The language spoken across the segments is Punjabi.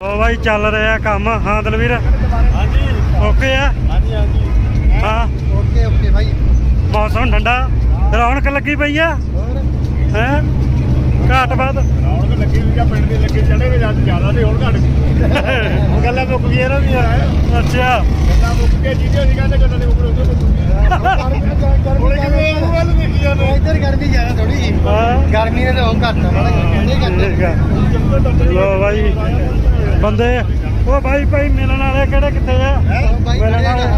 ਉਹ ਬਾਈ ਚੱਲ ਰਿਹਾ ਕੰਮ। ਹਾਂ ਦਲਵੀਰ? ਹਾਂਜੀ। ਓਕੇ ਆ? ਹਾਂਜੀ ਹਾਂਜੀ। ਹਾਂ। ਓਕੇ ਓਕੇ ਭਾਈ ਮੌਸਮ ਠੰਡਾ। ਰੌਣਕ ਲੱਗੀ ਪਈ ਆ? ਹੈ? ਘਾਟ ਬਾਦ ਰੌਣਕ ਲੱਗੀ ਵੀ ਆ ਪਿੰਡ ਦੇ ਲੱਗੇ ਚੜੇ ਵੀ ਅੱਜ ਜ਼ਿਆਦਾ ਤੇ ਹੁਣ ਘਟ ਗਈ ਗੱਲਾਂ ਮੁੱਕ ਗਈਆਂ ਨਾ ਵੀ ਆ ਅੱਛਾ। ਗੱਲਾਂ ਮੁੱਕ ਗਈਆਂ ਜਿਹਦੇ ਅਸੀਂ ਕਹਿੰਦੇ ਗੱਲਾਂ ਦੇ ਉੱਪਰ ਉਹਦੇ ਮੁੱਕ ਹੁਣ ਕਿਵੇਂ ਉਹ ਵੱਲ ਦੇਖੀ ਜਾਂਦੇ। ਇੱਧਰ ਗਰਮੀ ਜ਼ਿਆਦਾ ਥੋੜੀ ਜੀ। ਹਾਂ। ਗਰਮੀ ਨੇ ਤਾਂ ਉਹ ਘੱਟ ਆ ਲੋ ਬਾਈ ਬੰਦੇ ਉਹ ਬਾਈ ਭਾਈ ਮਿਲਣ ਵਾਲੇ ਕਿਹੜੇ ਕਿੱਥੇ ਆ? ਮਿਲਣ ਵਾਲੇ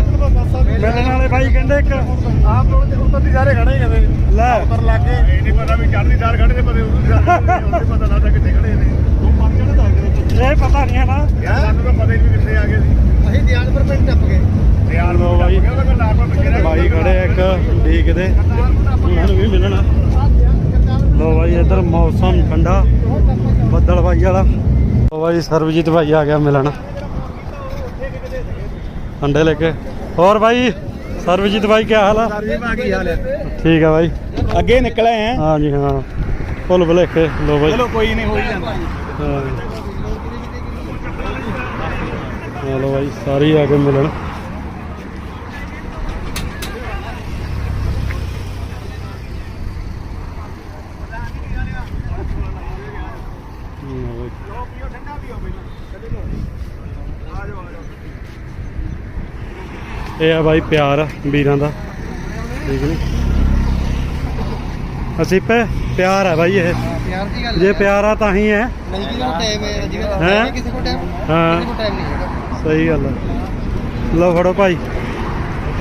ਮਿਲਣ ਵਾਲੇ ਬਾਈ ਕਹਿੰਦੇ ਇੱਕ ਆਪ ਲੋਕ ਤੇ ਉੱਤਰ ਦੀ ਸਾਰੇ ਖੜੇ ਹੀ ਨੇ ਲੈ। ਉੱਪਰ ਲੱਗ ਕੇ। ਇਹ ਨਹੀਂ ਪਤਾ ਵੀ ਚੜ੍ਹਦੀ ਸਾਰ ਖੜੇ ਨੇ ਪਤਾ ਸਾਰ ਉਹਦੇ ਪਤਾ ਲੱਗਦਾ ਕਿੱਥੇ ਖੜੇ ਨੇ। ਉਹ ਪੰਜ ਜਣੇ ਤਾਂ ਇਹ ਪਤਾ ਨਹੀਂ ਹੈ ਨਾ। ਯਾਰ ਸਾਨੂੰ ਤਾਂ ਪਤਾ ਹੀ ਨਹੀਂ ਕਿੱਥੇ ਆ ਗਏ ਸੀ। ਅਸੀਂ ਦਿਆਲਪੁਰ ਪਿੰਡ ਟੱਪ ਗਏ। ਲੋ ਬਾਈ। ਦਾ ਬਾਈ ਖੜੇ ਇੱਕ ਡੀਕਦੇ ਉਹਨਾਂ ਨੂੰ ਵੀ ਮਿਲਣਾ। ਲੋ ਬਾਈ ਇੱਧਰ ਮੌਸਮ ਠੰਡਾ। ਬੱਦਲ ਬਾਈ ਵਾਲਾ। ਲੋ ਬਾਈ ਸਰਬਜੀਤ ਭਾਈ ਆ ਗਿਆ ਮਿਲਣ। ਅੰਡੇ ਲੈ ਕੇ। ਹੋਰ ਬਾਈ ਸਰਬਜੀਤ ਭਾਈ ਕੀ ਹਾਲ ਆ? ਕੀ ਹਾਲ ਹੈ ਠੀਕ ਆ ਬਾਈ। ਅੱਗੇ ਨਿਕਲੇ ਆ। ਹਾਂ ਜੀ ਹਾਂ। ਭੁੱਲ ਭੁਲੇਖੇ ਲੋ ਬਾਈ। ਚਲੋ ਕੋਈ ਨਹੀਂ ਹੋ ਹੀ ਜਾਂਦਾ। ਹਾਂ। ਲੋ ਬਾਈ ਸਾਰੇ ਆ ਕੇ ਮਿਲਣ ਲਓ ਬਾਈ। ਇਹ ਆ ਬਾਈ ਪਿਆਰ ਵੀਰਾਂ ਦਾ। ਠੀਕ ਨਹੀਂ ਅਸੀਂ ਪੇ ਪਿਆਰ ਹੈ ਬਾਈ ਇਹ। ਪਿਆਰ ਦੀ ਗੱਲ ਜੇ ਪਿਆਰ ਆ ਤਾਂ ਹੀ ਹੈ। ਨਹੀਂ ਕਿਸੇ ਕੋਲ ਟਾਈਮ ਹੈ ਜਿਵੇਂ ਹੈਂ? ਕਿਸੇ ਕੋਲ ਟਾਈਮ ਹਾਂ। ਕਿਸੇ ਕੋਲ ਟਾਈਮ ਨਹੀਂ ਹੈਗਾ। ਸਹੀ ਗੱਲ ਹੈ ਲਓ ਫੜੋ ਭਾਈ।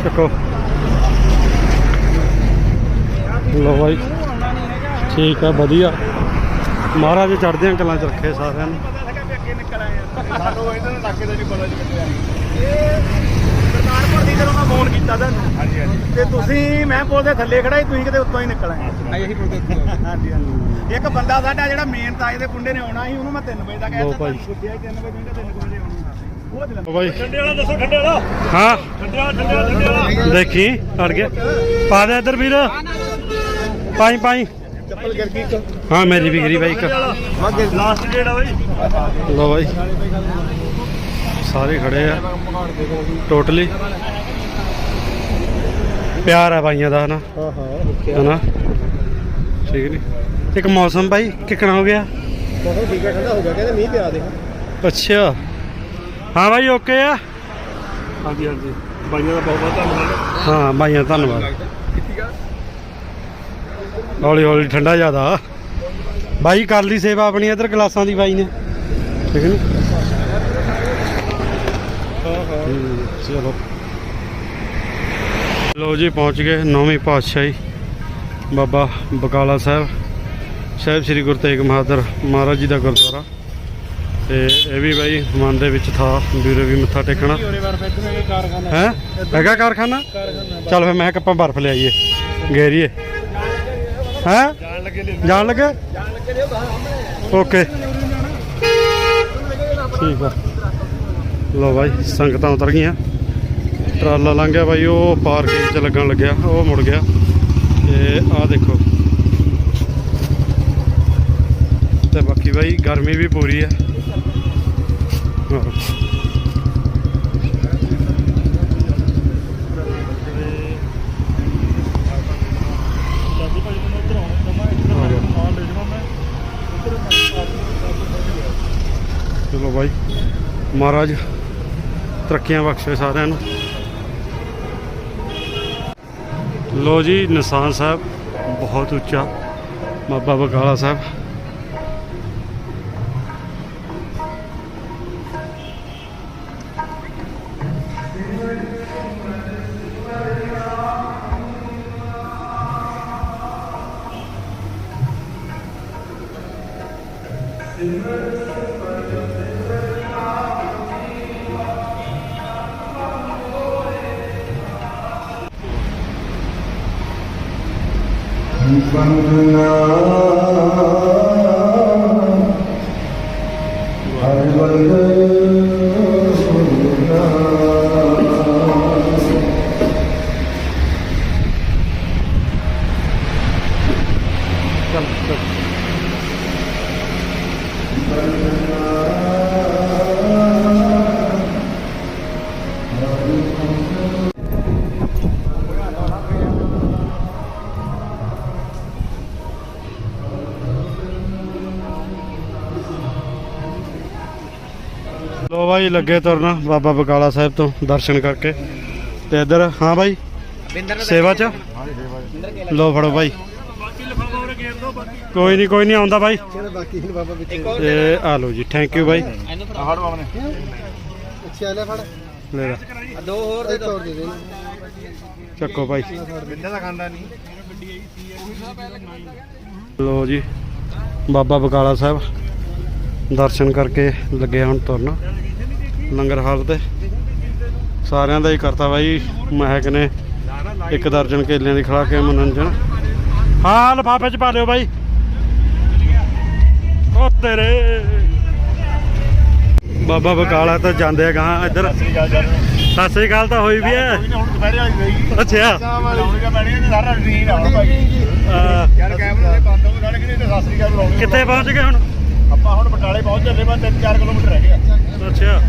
ਚੱਕੋ। ਲਓ ਭਾਈ ਠੀਕ ਆ ਵਧੀਆ। ਮਹਾਰਾਜ ਚੜ੍ਹਦੇ ਅੰਕਲਾਂ ਚ ਰੱਖੇ ਸਾਰਿਆਂ ਨੂੰ। ਅੱਗੇ ਨਿਕਲ ਆਏ ਆ ਸਾਨੂੰ ਇਹਨਾਂ ਨੂੰ ਨਾਕੇ ਦਾ ਨਹੀਂ ਪਤਾ ਜੀ ਕਿੱਥੇ ਆ ਕਰਤਾਰਪੁਰ ਦੀ ਜਦੋਂ ਮੈਂ ਫੋਨ ਕੀਤਾ ਤੁਹਾਨੂੰ। ਹਾਂਜੀ ਹਾਂਜੀ। ਤੇ ਤੁਸੀਂ ਮੈਂ ਪੁੱਲ ਦੇ ਥੱਲੇ ਖੜਾ ਸੀ ਤੁਸੀਂ ਕਿਤੇ ਉੱਤੋਂ ਹੀ ਨਿਕਲ ਆਏ। ਆਈ ਅਸੀਂ ਪੁੱਲ ਦੇ ਉੱਤੋਂ ਹਾਂਜੀ ਹਾਂਜੀ। ਇੱਕ ਬੰਦਾ ਸਾਡਾ ਜਿਹੜਾ ਮੇਨ ਤਾਏ ਦੇ ਪੁੰਡੇ ਨੇ ਆਉਣਾ ਸੀ ਉਹਨੂੰ ਮੈਂ 3 ਵਜੇ ਦਾ ਕਹਿ ਲਓ ਦਿੱਤਾ ਭਾਈ। ਗੁੱਡਿਆ 3 ਵਜੇ ਕਹਿੰਦਾ 3 ਵਜੇ ਆਉਣਾ। ਉਹ ਭਾਈ। ਠੰਡੇ ਵਾਲਾ ਦੱਸੋ ਠੰਡੇ ਵਾਲਾ। ਹਾਂ। ਠੰਡੇ ਵਾਲਾ ਠੰਡੇ ਵਾਲਾ ਠੰਡੇ ਵਾਲਾ। ਦੇਖੀ ਅੜ ਗਿਆ। ਪਾ ਦੇ ਇੱਧਰ ਵੀਰ। ਪਾਈ ਪਾਈ। ਚੱਪਲ ਗਿਰ ਗਈ ਇੱਕ। ਹਾਂ ਮੇਰੀ ਵੀ ਗਰੀ ਬਾਈ ਇੱਕ। ਮਾਗੇ ਲਾਸਟ ਡੇਟ ਆ ਬਾਈ। ਲਓ ਭਾਈ। ਸਾਰੇ ਖੜੇ ਆ। ਟੋਟਲੀ ਪਿਆਰ ਹੈ ਬਾਈਆਂ ਦਾ ਹਨਾ? ਹਾਂ ਹਾਂ ਹਨਾ? ਠੀਕ ਨਹੀਂ ਇੱਕ ਮੌਸਮ ਭਾਈ ਕਿਕਣਾ ਹੋ ਗਿਆ? ਬਹੁਤ ਠੀਕ ਹੈ ਠੰਡਾ ਹੋ ਗਿਆ ਕਹਿੰਦੇ ਮੀਂਹ ਪਿਆ ਦੇ ਅੱਛਾ। ਹਾਂ ਭਾਈ ਓਕੇ ਆ। ਹਾਂਜੀ ਹਾਂਜੀ। ਬਾਈਆਂ ਦਾ ਬਹੁਤ ਬਹੁਤ ਧੰਨਵਾਦ। ਹਾਂ ਬਾਈਆਂ ਧੰਨਵਾਦ। ਹੌਲੀ ਹੌਲੀ ਠੰਡਾ ਜ਼ਿਆਦਾ। ਬਾਈ ਕਰ ਲਈ ਸੇਵਾ ਆਪਣੀ ਇਧਰ ਗਲਾਸਾਂ ਦੀ ਬਾਈ ਨੇ। ਠੀਕ ਨਹੀਂ ਹਾਂ ਹਾਂ। ਹੂੰ, ਚਲੋ। ਲੋ ਜੀ ਪਹੁੰਚ ਗਏ ਨੌਵੀਂ ਪਾਤਸ਼ਾਹੀ ਬਾਬਾ ਬਕਾਲਾ ਸਾਹਿਬ। ਸਾਹਿਬ ਸ੍ਰੀ ਗੁਰੂ ਤੇਗ ਬਹਾਦਰ ਮਹਾਰਾਜ ਜੀ ਦਾ ਗੁਰਦੁਆਰਾ। ਤੇ ਇਹ ਵੀ ਬਾਈ ਮਨ ਦੇ ਵਿੱਚ ਥਾ ਵੀਰੇ ਵੀ ਮੱਥਾ ਟੇਕਣਾ। ਉਹਦੇ ਹੈ? ਹੈਗਾ ਕਾਰਖਾਨਾ? ਕਾਰਖਾਨਾ ਚੱਲ ਫਿਰ ਮੈਂ ਕੱਪਾਂ ਬਰਫ ਲਿਆਈਏ ਗੇਰੀਏ। ਹੈ? ਜਾਣ ਲੱਗੇ ਜਾਣ ਲੱਗੇ? ਓਕੇ। ਠੀਕ ਆ। ਲੋ ਬਾਈ, ਸੰਗਤਾਂ ਉਤਰ ਗਈਆਂ। ਟਰਾਲਾ ਲੰਘ ਗਿਆ ਬਾਈ, ਉਹ ਪਾਰਕਿੰਗ 'ਚ ਲੱਗਣ ਲੱਗਿਆ, ਉਹ ਮੁੜ ਗਿਆ। ਤੇ ਆਹ ਦੇਖੋ। ਤੇ ਬਾਕੀ ਬਾਈ, ਗਰਮੀ ਵੀ ਪੂਰੀ ਹੈ। ਚਲੋ ਬਾਈ, ਮਹਾਰਾਜ ਤਰੱਕੀਆਂ ਬਖਸ਼ੇ ਸਾਰਿਆਂ ਨੂੰ। ਲੋ ਜੀ ਨਿਸ਼ਾਨ ਸਾਹਿਬ ਬਹੁਤ ਉੱਚਾ ਬਾਬਾ ਬਕਾਲਾ ਸਾਹਿਬ। ਲੋ ਬਾਈ ਲੱਗੇ ਤੁਰਨ ਬਾਬਾ ਬਕਾਲਾ ਸਾਹਿਬ ਤੋਂ ਦਰਸ਼ਨ ਕਰਕੇ। ਤੇ ਇੱਧਰ ਹਾਂ ਬਾਈ ਸੇਵਾ ਚ? ਲੋ ਫੜੋ ਬਾਈ। ਕੋਈ ਨਹੀਂ ਕੋਈ ਨਹੀਂ ਆਉਂਦਾ ਬਾਈ। ਤੇ ਆ ਲਓ ਜੀ ਥੈਂਕ ਯੂ ਬਾਈ। ਹੜ ਬਾਬਨੇ ਅੱਛਾ ਲੈ ਫੜ। ਲੈ ਲੈ। ਦੋ ਹੋਰ ਦੇ ਦੋ। ਦੇ ਦੇ ਚੱਕੋ ਬਾਈ। ਬਿੰਦਾ ਦਾ ਖਾਂਦਾ ਨਹੀਂ ਲੋ ਜੀ ਬਾਬਾ ਬਕਾਲਾ ਸਾਹਿਬ। ਦਰਸ਼ਨ ਕਰਕੇ ਲੱਗੇ ਹੁਣ ਤੁਰਨ। ਲੰਗਰ ਹਾਲ ਤੇ। ਸਾਰਿਆਂ ਦਾ ਹੀ ਕਰਤਾ ਬਾਈ ਮਹਿਕ ਨੇ ਇੱਕ ਦਰਜਨ ਕੇਲਿਆਂ ਦੀ ਖਿਲਾ ਕੇ ਮਨੋਰੰਜਨ। ਹਾਂ ਲਫਾਫੇ ਚ ਪਾ ਲਿਓ ਬਾਈ। ਉਹ ਤੇਰੇ। ਬਾਬਾ ਬਕਾਲਾ ਤਾਂ ਜਾਂਦੇ ਆ ਗਾਂ ਇੱਧਰ। ਸਤਿ ਸ੍ਰੀ ਅਕਾਲ ਤਾਂ ਹੋਈ ਵੀ ਹੈ। ਹੁਣ ਦੁਪਹਿਰੇ ਵਾਲੀ ਗਈ ਅੱਛਾ। ਲਾਉਣੀ ਦਾ ਪੈਣੀ ਤੇ ਸਾਰਾ ਰੂਟੀਨ ਆਉਣਾ ਭਾਈ ਅਹ, ਯਾਰ ਕੈਮਰਾ ਦੇ ਬੰਦ ਹੋ ਗਏ ਨਾਲੇ ਕਿਤੇ ਸਤਿ ਸ੍ਰੀ ਅਕਾਲ ਬੁਲਾਉਣੀ ਕਿੱਥੇ ਪਹੁੰਚ ਗਏ ਹੁਣ? ਆਪਾਂ ਹੁਣ ਬਟਾਲੇ ਪਹੁੰਚ ਚੱਲੇ ਬਾ 3-4 ਕਿਲੋਮੀਟਰ ਰਹਿ ਗਿਆ। ਅੱਛਾ।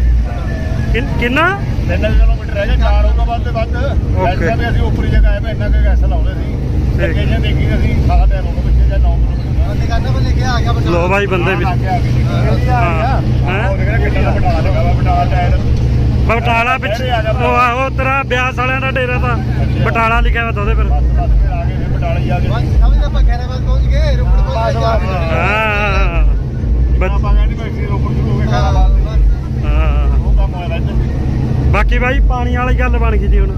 ਕਿੰਨ- ਕਿੰਨਾ? 3 ਕਿਲੋਮੀਟਰ ਰਹਿ ਗਿਆ 4 ਹੋਊਗਾ ਵੱਧ ਤੇ ਵੱਧ ਵੈਸੇ ਵੀ ਅਸੀਂ ਉੱਪਰੀ ਜਗ੍ਹਾ ਆਏ ਪਏ ਇੰਨਾ ਕੁ ਗੈਸ ਲਾਉਂਦੇ ਸੀ। ਲੋਕੇਸ਼ਨ ਦੇਖੀ ਅਸੀਂ ਸਾਰਾ ਟਾਈਮ ਹੋ ਗਿਆ ਪਿੱਛੇ ਜਾਂ 9 ਕਿਲੋਮੀਟਰ ਬੰਦੇ ਕਰਨਾ ਬੰਦੇ ਕਿਹਾ ਆ ਗਿਆ ਲੋ ਬਾਈ ਬੰਦੇ ਵੀ। ਹਾਂ। ਹਾਂ। ਉਹ ਬਟਾਲਾ ਲੱਗਾ ਵਾ ਬਟਾਲਾ ਟਾਇਰ ਬਟਾਲਾ ਵਿੱਚ ਉਹ ਆਹੋ ਤੇਰਾ ਬਿਆਸ ਵਾਲਿਆਂ ਦਾ ਡੇਰਾ ਤਾਂ। ਬਟਾਲਾ ਲਿਖਿਆ ਹੋਇਆ ਤਾਂ ਉਹਦੇ ਪਰ ਬਸ ਬਸ ਫਿਰ ਆ ਗਏ ਫਿਰ ਬਟਾਲੇ ਹੀ ਆ ਗਏ। ਸਮਝ ਆਪਾਂ ਖੈਰਾਬਾਦ ਪਹੁੰਚ ਗਏ ਰੋਪੜ ਪਹੁੰਚ ਗਏ ਹਾਂ। ਬਾਕੀ ਬਾਈ ਪਾਣੀ ਵਾਲੀ ਗੱਲ ਬਣ ਗਈ ਜੀ ਹੁਣ।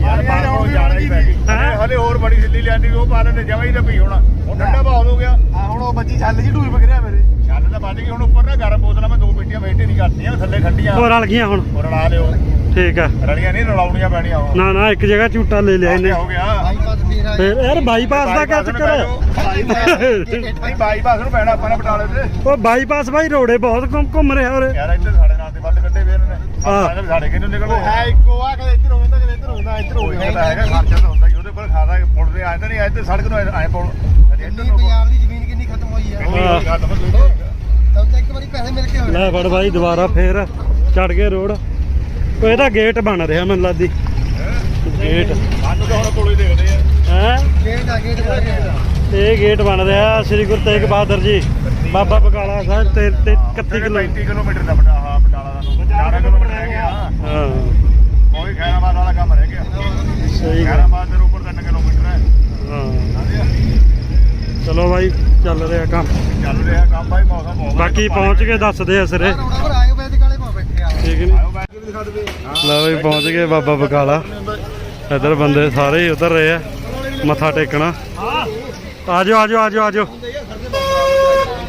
ਯਾਰ ਬਾਹਰ ਹੋ ਜਾਣਾ ਹੀ ਪੈ ਹੈਂ? ਹਲੇ ਹੋਰ ਬੜੀ ਸਿੱਲੀ ਲੈਂਦੀ ਉਹ ਪਾ ਲੈਂਦੇ ਜਮਾ ਹੀ ਤਾਂ ਪੀ ਹੋਣਾ। ਹੁਣ ਠੰਡਾ ਭਾਅ ਹੋ ਗਿਆ। ਆ ਹੁਣ ਉਹ ਬੱਜੀ ਛੱਲ ਜੀ ਢੂਈ ਪਕੜਿਆ ਮੇਰੇ। ਛੱਲ ਤਾਂ ਵੱਜ ਗਈ ਹੁਣ ਉੱਪਰ ਨਾ ਗਰਮ ਬੋਤਲਾਂ ਮੈਂ ਦੋ ਮਿੰਟੀਆਂ ਵੇਟ ਹੀ ਨਹੀਂ ਕਰਦੀਆਂ ਥੱਲੇ ਠੰਡੀਆਂ ਹੋਰ ਰਲ ਗਈਆਂ ਹੁਣ। ਉਹ ਰਲਾ ਲਿਓ। ਠੀਕ ਆ। ਰਲੀਆਂ ਨਹੀਂ ਰਲਾਉਣੀਆਂ ਪੈਣੀਆਂ ਉਹ। ਨਾ ਨਾ ਇੱਕ ਜਗ੍ਹਾ ਝੂਟਾ ਲੈ ਲਿਆ ਇਹਨੇ। ਹੋ ਗਿਆ। ਬਾਈਪਾਸ ਫੇਰ ਯਾਰ ਬਾਈਪਾਸ ਦਾ ਕੀ ਚੱਕਰ ਹੈ ਬਾਈਪਾਸ ਨੂੰ ਪੈਣਾ ਆਪਾਂ ਨੇ ਬਟਾਲੇ ਤੇ। ਉਹ ਬਾਈਪਾਸ ਬਾਈ ਰੋੜੇ ਬਹੁਤ ਘੁੰਮ ਘੁੰਮ ਰਿਹਾ ਉਰੇ। ਯਾਰ ਇੱਧਰ ਸਾਡੇ ਨਾਲ ਤੇ ਵੱਧ ਕੱਢੇ ਵੇ ਇਹਨਾਂ ਨੇ। ਹਾਂ। ਸਾਡੇ ਕਿਹਨੂੰ ਨਿਕਲਦੇ ਹੈ? ਇੱਕੋ ਆ ਕਦੇ ਇੱਧਰ ਹੁੰਦਾ ਕਦੇ ਇੱਧਰ ਹੁੰਦਾ ਇੱਧਰ ਹੁੰਦਾ ਪਤਾ ਹੈਗਾ ਖਰਚਾ ਤਾਂ ਹੁੰਦਾ ਹੀ ਉਹਦੇ ਪਰ ਖਾਦਾ ਪੁੱਲ ਦੇ ਆਏ ਤਾਂ ਨਹੀਂ ਇੱਧਰ ਸੜਕ ਨੂੰ ਆਏ ਪੁੱਲ। ਕਦੇ ਇੱਧਰ ਇੰਨੀ ਨੂੰ ਪੰਜਾਬ ਦੀ ਜ਼ਮੀਨ ਕਿੰਨੀ ਖਤਮ ਹੋਈ ਆ। ਕਿੰਨੀ ਖਤਮ ਹੋਈ। ਤਬ ਤੱਕ ਇੱਕ ਵਾਰੀ ਪੈਸੇ ਮਿਲ ਕੇ ਹੋਣੇ ਲੈ ਫੜ ਬਾਈ ਦੁਬਾਰਾ ਫੇਰ ਚੜ ਗਏ ਰੋਡ। ਉਹ ਇਹਦਾ ਗੇਟ ਬਣ ਰਿਹਾ ਮੈਨੂੰ ਲੱਗਦੀ। ਗੇਟ। ਸਾਨੂੰ ਤਾਂ ਹੁਣ ਕੋਲੇ ਦੇਖਦੇ ਆ। ਹੈ? ਗੇਟ ਆ ਗੇਟ ਬਣ ਗਿਆ ਇਹ ਗੇਟ ਬਣ ਰਿਹਾ ਸ੍ਰੀ ਗੁਰੂ ਤੇਗ ਬਹਾਦਰ ਜੀ। ਬਾਬਾ ਬਕਾਲਾ ਸਾਹਿਬ ਤੇ ਤੇ 31 ਕਿਲੋ 35 ਕਿਲੋਮੀਟਰ ਦਾ ਬਟਾ ਹਾਂ ਬਟਾਲਾ ਦਾ ਨੂੰ 4 ਕਿਲੋਮੀਟਰ ਰਹਿ ਗਿਆ। ਹਾਂ। ਕੋਈ ਖੈਰਾਬਾਦ ਵਾਲਾ ਕੰਮ ਰਹਿ ਗਿਆ। ਸਹੀ ਗੱਲ। ਖੈਰਾਬਾਦ ਦੇ ਉੱਪਰ 3 ਕਿਲੋਮੀਟਰ ਹੈ। ਹਾਂ। ਚਲੋ ਬਾਈ ਚੱਲ ਰਿਹਾ ਕੰਮ। ਚੱਲ ਰਿਹਾ ਕੰਮ ਭਾਈ ਮੌਸਮ ਬਹੁਤ ਬਾਕੀ ਪਹੁੰਚ ਕੇ ਦੱਸਦੇ ਆ ਦਿਖਾ ਦੇਵੇ। ਲਓ ਪਹੁੰਚ ਗਏ ਬਾਬਾ ਬਕਾਲਾ। ਇੱਧਰ ਬੰਦੇ ਸਾਰੇ ਹੀ ਉਤਰ ਰਹੇ ਆ ਮੱਥਾ ਟੇਕਣਾ। ਆਜੋ ਆਜੋ ਆਜੋ ਆਜੋ।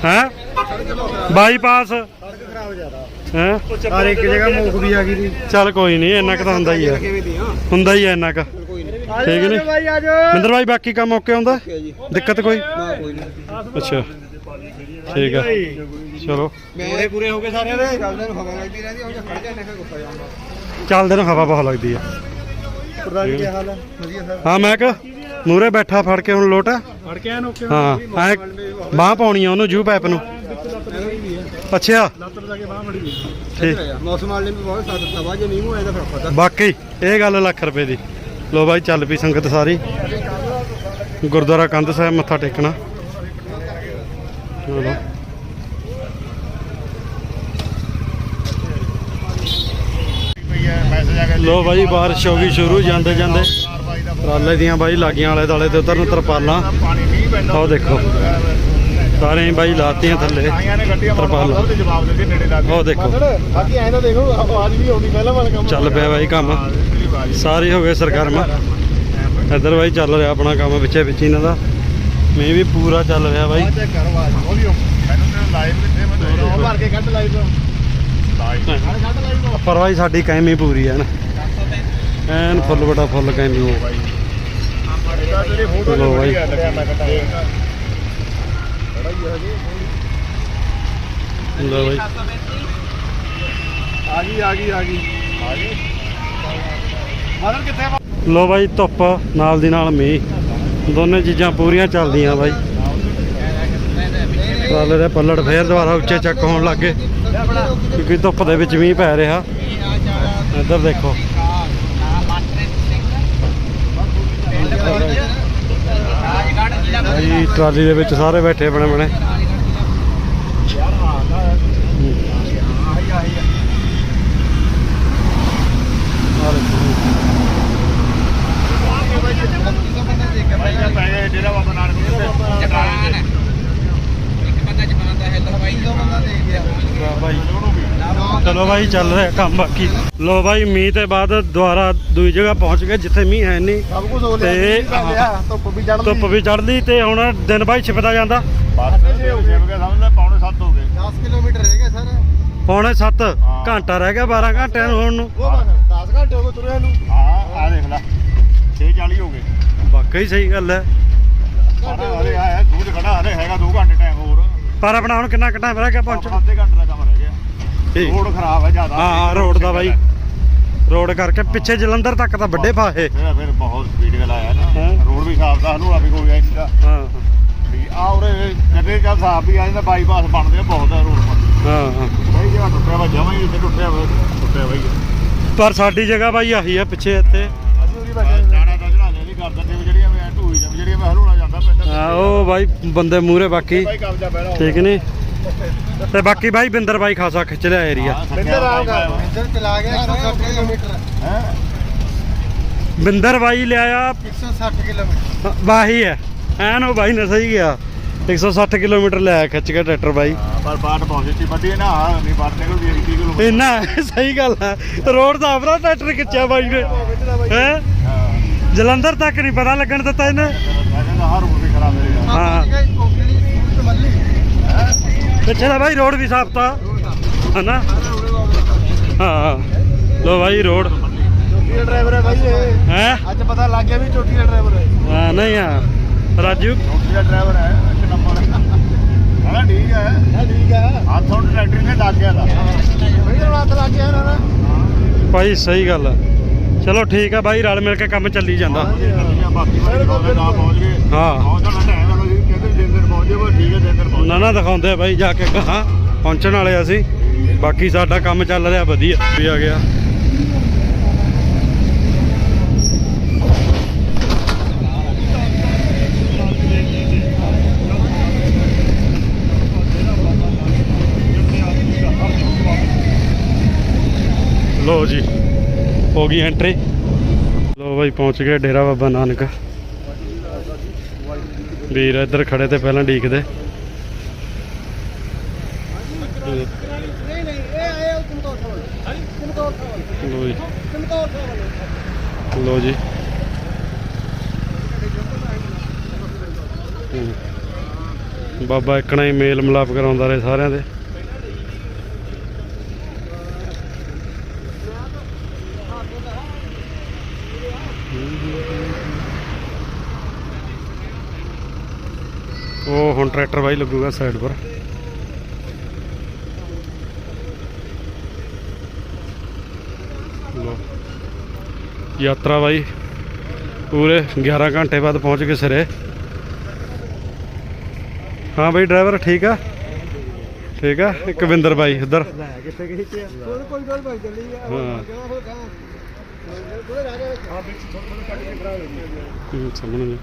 ਹੈ? ਬਾਈਪਾਸ। ਹੈ? ਹਰ ਇੱਕ ਜਗ੍ਹਾ ਮੂਖ ਵੀ ਆ ਗਈ ਚੱਲ ਕੋਈ ਨਹੀਂ ਇੰਨਾ ਕੁ ਤਾਂ ਹੁੰਦਾ ਹੀ ਆ। ਹੁੰਦਾ ਹੀ ਆ ਇੰਨਾ ਕੁ। ਠੀਕ ਨਹੀਂ? ਮਿੰਦਰ ਭਾਈ ਬਾਕੀ ਕੰਮ ਓਕੇ ਹੁੰਦਾ? ਦਿੱਕਤ ਕੋਈ? ਨਾ ਕੋਈ ਨਹੀਂ। ਅੱਛਾ। ਠੀਕ ਆ। ਚਲੋ। ਮੇਰੇ ਪੂਰੇ ਹੋ ਗਏ ਸਾਰਿਆਂ ਦੇ? ਚੱਲਦੇ ਨੂੰ ਹਵਾ ਲੱਗਦੀ ਰਹਿੰਦੀ ਉਹ ਖੜ ਜਾਂਦੇ ਫਿਰ ਗੁੱਸਾ ਜਾਂਦਾ ਚੱਲਦੇ ਨੂੰ ਹਵਾ ਬਹੁਤ ਲੱਗਦੀ ਆ। ਪ੍ਰਧਾਨ ਕੀ ਹਾਲ ਹੈ ਵਧੀਆ ਸਰ। ਹਾਂ ਮੈਂ ਕਿ ਮੂਰੇ ਬੈਠਾ ਫੜ ਕੇ ਹੁਣ ਲੋਟ। ਫੜ ਕੇ ਆਨ ਓਕੇ ਹਾਂ ਐ ਬਾਹ ਪਾਉਣੀ ਆ ਉਹਨੂੰ ਜੂ ਪਾਈਪ ਨੂੰ। ਅੱਛਾ। ਲੱਤਰ ਜਾ ਕੇ ਬਾਹ ਮੜੀ ਠੀਕ। ਮੌਸਮ ਵਾਲੇ ਨੇ ਵੀ ਬਹੁਤ ਸਾਥ ਦਿੱਤਾ। ਵਾ ਜੇ ਨਹੀਂ ਹੋਇਆ ਤਾਂ ਫਿਰ ਪਤਾ ਬਾਕੀ ਇਹ ਗੱਲ ਲੱਖ ਰੁਪਏ ਦੀ। ਲੋ ਬਾਈ ਚੱਲ ਪਈ ਸੰਗਤ ਸਾਰੀ। ਗੁਰਦੁਆਰਾ ਕੰਧ ਸਾਹਿਬ ਮੱਥਾ ਟੇਕਣਾ। ਚਲੋ ਲੋ ਬਾਈ, ਬਾਰਿਸ਼ ਹੋ ਗਈ ਸ਼ੁਰੂ, ਜਾਂਦੇ ਜਾਂਦੇ। ਟਰਾਲੇ ਦੀਆਂ ਬਾਈ ਲਾਗੀਆਂ ਵਾਲੇ ਦਾਲੇ ਤੇ ਉਧਰ ਤਰਪਾਲਾਂ। ਆਹ ਦੇਖੋ। ਸਾਰੇ ਹੀ ਬਾਈ ਲਾਤੀਆਂ ਥੱਲੇ ਤਰਪਾਲ। ਉਹ ਦੇਖੋ। ਬਾਕੀ ਐਂ ਤਾਂ ਦੇਖੋ ਆਵਾਜ਼ ਵੀ ਆਉਂਦੀ ਪਹਿਲਾਂ ਵਾਲਾ ਕੰਮ ਚੱਲ ਪਿਆ ਬਾਈ ਕੰਮ। ਸਾਰੇ ਹੋ ਗਏ ਸਰਗਰਮ। ਇੱਧਰ ਬਾਈ ਚੱਲ ਰਿਹਾ ਆਪਣਾ ਕੰਮ ਵਿੱਚੇ ਵਿੱਚ ਇਹਨਾਂ ਦਾ। ਮੀਂਹ ਵੀ ਪੂਰਾ ਚੱਲ ਰਿਹਾ ਬਾਈ। ਚੈੱਕ ਕਰ ਆਵਾਜ਼ ਮੈਨੂੰ ਤੇ ਲਾਈਵ ਕਿੱਥੇ ਮੈਂ ਉਹ ਭਰ ਕੇ ਕੱਢ ਲਾਈਵ। ਲਾਈਵ। ਕੱਢ ਲਾਈਵ ਪਰ ਬਾਈ ਸਾਡੀ ਕੈਮੀ ਪੂਰੀ ਹੈ ਨਾ। ਐਨ ਫੁੱਲ ਬਟਾ ਫੁੱਲ ਕੈਮੀ ਹੋ ਇਹਦਾ ਤੇਰੀ ਫੋਟੋ ਲਓ ਬਾਈ। ਮੈਂ ਕਟਾ ਲੋ ਬਾਈ। ਆ ਗਈ ਆ ਗਈ ਆ ਗਈ। ਆ ਗਈ। ਮਾਰਨ ਕਿੱਥੇ ਲੋ ਬਾਈ ਧੁੱਪ ਨਾਲ ਦੀ ਨਾਲ ਮੀਂਹ। ਦੋਨੇ ਚੀਜ਼ਾਂ ਪੂਰੀਆਂ ਚੱਲਦੀਆਂ ਬਾਈ। ਚੱਲ ਦੇ ਪੱਲੜ, ਫੇਰ ਦੁਬਾਰਾ ਉੱਚੇ ਚੱਕ ਹੋਣ ਲੱਗੇ ਕਿਉਂਕਿ ਧੁੱਪ ਦੇ ਵਿੱਚ ਮੀਂਹ ਪੈ ਰਿਹਾ। ਇੱਧਰ ਦੇਖੋ। ਜੀ ਟਰਾਲੀ ਦੇ ਵਿੱਚ ਸਾਰੇ ਬੈਠੇ ਬਣੇ ਬਣੇ ਯਾਰ ਆਹ ਆਹ ਆਹ ਚਲੋ ਭਾਈ ਚੱਲ ਰਿਹਾ ਕੰਮ ਬਾਕੀ। ਲੋ ਭਾਈ ਮੀਂਹ ਤੇ ਬਾਅਦ ਦੁਆਰਾ ਦੂਜੀ ਜਗ੍ਹਾ ਪਹੁੰਚ ਗਏ ਜਿੱਥੇ ਮੀਂਹ ਹੈ ਨਹੀਂ। ਸਭ ਕੁਝ ਹੋ ਲਿਆ ਧੁੱਪ ਵੀ ਚੜ੍ਹ ਲਈ। ਧੁੱਪ ਵੀ ਚੜ੍ਹ ਲਈ ਤੇ ਹੁਣ ਦਿਨ ਭਾਈ ਛਿਪਦਾ ਜਾਂਦਾ। ਪੌਣੇ 7 ਘੰਟਾ ਰਹਿ ਗਿਆ 12 ਘੰਟਿਆਂ ਨੂੰ ਹੋਣ ਨੂੰ। 10 ਘੰਟੇ ਹੋ ਗਏ ਤੁਰਿਆ ਨੂੰ। ਹਾਂ ਆ ਦੇਖ ਲੈ 6:40 ਹੋ ਗਏ। ਵਾਕਈ ਸਹੀ ਗੱਲ ਹੈ। ਸਾਡਾ ਹਲੇ ਆਇਆ ਦੂਰ ਖੜਾ ਹਲੇ ਹੈਗਾ 2 ਘੰਟੇ ਟਾਈਮ ਹੋਰ। ਪਰ ਆਪਣਾ ਹੁਣ ਕਿੰਨਾ ਟਾਈਮ ਰਹਿ ਗਿਆ ਪਹੁੰਚਣ? ਅੱਧੇ ਘੰਟੇ ਦਾ ਕੰਮ ਰਹਿ ਗਿਆ। ਰੋਡ ਖਰਾਬ ਹੈ ਜ਼ਿਆਦਾ। ਹਾਂ ਰੋਡ ਦਾ ਬਾਈ। ਰੋਡ ਕਰਕੇ ਪਿੱਛੇ ਜਲੰਧਰ ਤੱਕ ਤਾਂ ਵੱਡੇ ਫਾਹੇ ਫਿਰ ਫਿਰ ਬਹੁਤ ਸਪੀਡ ਗੱਲ ਆਇਆ ਨਾ। ਹਾਂ। ਰੋਡ ਵੀ ਸਾਫ਼ ਦਾ ਹਲੂਆ ਵੀ ਕੋਈ ਆਈ ਨਹੀਂ ਦਾ ਹਾਂ ਵੀ ਆ ਉਰੇ ਕਦੇ ਜਦ ਸਾਫ਼ ਵੀ ਆ ਜਾਂਦਾ ਬਾਈਪਾਸ ਬਣਦੇ ਆ ਬਹੁਤ ਆ ਰੋਡ ਪਰ। ਹਾਂ ਹਾਂ। ਬਈ ਜਿਹੜਾ ਟੁੱਟਿਆ ਵਾ ਜਮਾਂ ਹੀ ਟੁੱਟਿਆ ਵਾ ਟੁੱਟਿਆ ਬਈ ਪਰ ਸਾਡੀ ਜਗ੍ਹਾ ਬਾਈ ਆਹੀ ਆ ਪਿੱਛੇ ਇੱਥੇ। ਅਸੀਂ ਉਰੀ ਬੈਠੇ ਜਾਣਾ ਤਾਂ ਚੜਾਣੇ ਨਹੀਂ ਕਰ ਦਿੰਦੇ ਵੀ ਜਿਹੜੀਆਂ ਮੈਂ ਢੂਈ ਜਾਂ ਜਿਹੜੀਆਂ ਮੈਂ ਹਲੂਣਾ ਹਾਂ ਉਹ ਬਾਈ ਬੰਦੇ ਮੂਰੇ ਬਾਕੀ। ਠੀਕ ਨਹੀਂ ਤੇ ਬਾਕੀ ਬਾਈ ਬਿੰਦਰ ਬਾਈ ਖਾਸਾ ਖਿੱਚ ਲਿਆ ਏਰੀਆ ਬਿੰਦਰ ਕਰ ਬਿੰਦਰ ਚਲਾ ਗਿਆ 160 ਕਿਲੋਮੀਟਰ। ਹੈ? ਬਿੰਦਰ ਬਾਈ ਲਿਆਇਆ। 160 ਕਿਲੋਮੀਟਰ। ਵਾਹੀ ਹੈ। ਐਨ ਉਹ ਬਾਈ ਨੇ ਸਹੀ ਗਿਆ। 160 ਕਿਲੋਮੀਟਰ ਲਿਆ ਖਿੱਚ ਕੇ ਟਰੈਕਟਰ ਬਾਈ। ਪਰ ਬਾਟ ਪਹੁੰਚੀ ਵੱਡੀ ਨਾ। ਨਹੀਂ ਬਾਟ ਨਿਕਲਦੀ 30 ਕਿਲੋ ਇੰਨਾ ਸਹੀ ਗੱਲ ਹੈ। ਰੋਡ ਦਾ ਆਪਣਾ ਟਰੈਕਟਰ ਖਿੱਚਿਆ ਬਾਈ ਨੇ। ਹਾਂ। ਜਲੰਧਰ ਤੱਕ ਨਹੀਂ ਪਤਾ ਲੱਗਣ ਦਿੱਤਾ ਇਹਨੇ। ਕਹਿੰਦਾ ਹਰ ਰੋਡ ਵੀ ਖਰਾਬ ਮੇਰੇ ਹਾਂ। ਕੋਕਲੀ ਸੂਰਤ ਮੱਲੀ। ਪਿੱਛੇ ਦਾ ਬਾਈ ਰੋਡ ਵੀ ਸਾਫ਼ ਤਾ। ਹਨਾ? ਹਾਂ ਲੋ ਬਾਈ ਰੋਡ। ਚੋਟੀ ਦਾ ਡਰਾਈਵਰ ਹੈ ਬਾਈ ਇਹ। ਹੈ? ਅੱਜ ਪਤਾ ਲੱਗ ਗਿਆ ਵੀ ਚੋਟੀ ਦਾ ਡਰਾਈਵਰ ਹੈ। ਹਾਂ ਨਹੀਂ ਆ। ਰਾਜੂ? ਰੋਡ ਦਾ ਡਰਾਈਵਰ ਹੈ ਇੱਕ ਨੰਬਰ। ਹਾਂ ਠੀਕ ਹੈ। ਹਾਂ ਠੀਕ ਹੈ। ਹੱਥ ਟਰੈਕਟਰ ਨੇ ਲੱਗ ਗਿਆ ਦਾ ਲੱਗ ਗਿਆ ਨਾ ਭਾਈ ਸਹੀ ਗੱਲ ਆ। ਚਲੋ ਠੀਕ ਆ ਬਾਈ ਰਲ ਮਿਲ ਕੇ ਕੰਮ ਚੱਲੀ ਜਾਂਦਾ। ਬਾਕੀ ਵਾਲੇ ਕੋਲ ਨਾ ਪਹੁੰਚ ਗਏ। ਹਾਂ। ਪਹੁੰਚਣ ਦਾ ਟਾਈਮ ਹੈ ਜੀ ਕਹਿੰਦੇ ਦਿਨ ਦਿਨ ਪਹੁੰਚੇ ਉਹ ਠੀਕ ਹੈ ਦਿਨ ਦਿਨ ਪਹੁੰਚ। ਨਾ ਨਾ ਦਿਖਾਉਂਦੇ ਬਾਈ ਜਾ ਕੇ ਕਹਾ ਪਹੁੰਚਣ ਵਾਲੇ ਅਸੀਂ। ਬਾਕੀ ਸਾਡਾ ਕੰਮ ਚੱਲ ਰਿਹਾ ਵਧੀਆ ਵੀ ਆ ਗਿਆ। ਲੋ ਜੀ। ਹੋ ਗਈ ਐਂਟਰੀ ਲੋ ਬਾਈ, ਪਹੁੰਚ ਗਏ ਡੇਰਾ ਬਾਬਾ ਨਾਨਕ। ਵੀਰ ਇੱਧਰ ਖੜੇ ਤੇ ਪਹਿਲਾਂ ਡੀਕਦੇ। ਲੋ ਜੀ। ਲੋ ਜੀ। ਬਾਬਾ ਇੱਕਣਾ ਹੀ ਮੇਲ ਮਿਲਾਪ ਕਰਾਉਂਦਾ ਰਹੇ ਸਾਰਿਆਂ ਦੇ। ਉਹ ਹੁਣ ਟਰੈਕਟਰ ਬਾਈ ਲੱਗੂਗਾ ਸਾਈਡ ਪਰ। ਯਾਤਰਾ ਬਾਈ ਪੂਰੇ 11 ਘੰਟੇ ਬਾਅਦ ਪਹੁੰਚ ਗਏ ਸਿਰੇ। ਹਾਂ ਬਾਈ ਡਰਾਈਵਰ ਠੀਕ ਆ? ਠੀਕ ਆ? ਇੱਕ ਵਿੰਦਰ ਬਾਈ ਉਧਰ ਕਿੱਥੇ ਗਈ ਤੇ ਕੋਈ ਕੋਈ ਗੱਲ ਭਾਈ ਚੱਲੀ ਆ ਹਾਂ। ਕੋਈ ਰਾਜਾ ਹਾਂ ਵਿੱਚ ਥੋੜਾ ਥੋੜਾ ਕੱਟ ਕੇ ਖੜਾ ਹੋ ਸਾਹਮਣੇ।